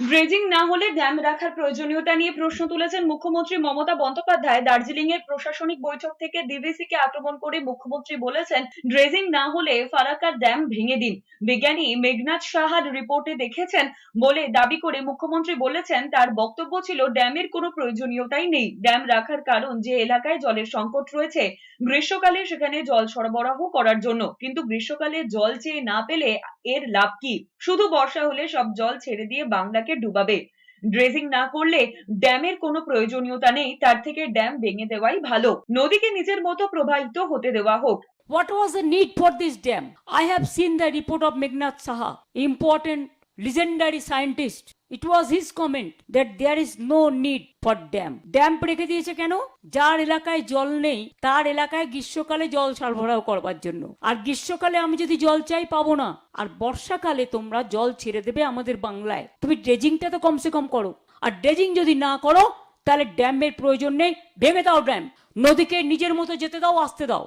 Dredging না হলে dam রাখার প্রয়োজনীয়তা নিয়ে প্রশ্ন তুলেছেন মুখ্যমন্ত্রী মমতা বন্দ্যোপাধ্যায়। দার্জিলিং এর প্রশাসনিক বৈঠক থেকে ডিভিসি কে আক্রমণ করে মুখ্যমন্ত্রী বলেছেন ড্রেজিং না হলে ফারাক্কার ড্যাম ভেঙে দিন। বিজ্ঞানী মেঘনাথ সাহার রিপোর্টে দেখেছেন বলে দাবি করে মুখ্যমন্ত্রী বলেছেন, তার বক্তব্য ছিল ড্যামের কোনো প্রয়োজনীয়তাই নেই। ড্যাম রাখার কারণ যে এলাকায় জলের সংকট রয়েছে, গ্রীষ্মকালে সেখানে জল সরবরাহ করার জন্য। কিন্তু গ্রীষ্মকালে জল চেয়ে না পেলে এর লাভ কি? শুধু বর্ষা হলে সব জল ছেড়ে দিয়ে বাংলাকে ডুবাবে ড্রেজিং না করলে ড্যামের কোনো প্রয়োজনীয়তা নেই তার থেকে ড্যাম ভেঙে দেওয়াই ভালো নদীকে নিজের মতো প্রবাহিত হতে দেওয়া হোক What was the need for this dam? I have seen the report of Megnath Saha, important legendary scientist. It was his comment that there is no need for dam. Dam রেখে দিয়েছে কেন? যার এলাকায় জল নেই, তার এলাকায় গ্রীষ্মকালে জল সরবরাহ করবার জন্য। আর গ্রীষ্মকালে আমি যদি জল চাই, পাবো না। আর বর্ষাকালে তোমরা জল ছেড়ে দেবে আমাদের বাংলায়। তুমি ড্রেজিংটা তো কমসে কম করো। আর ড্রেজিং যদি না করো, তাহলে ড্যামের প্রয়োজন নেই। ভেঙে দাও ড্যাম। নদীকে নিজের মতো যেতে দাও, আসতে দাও।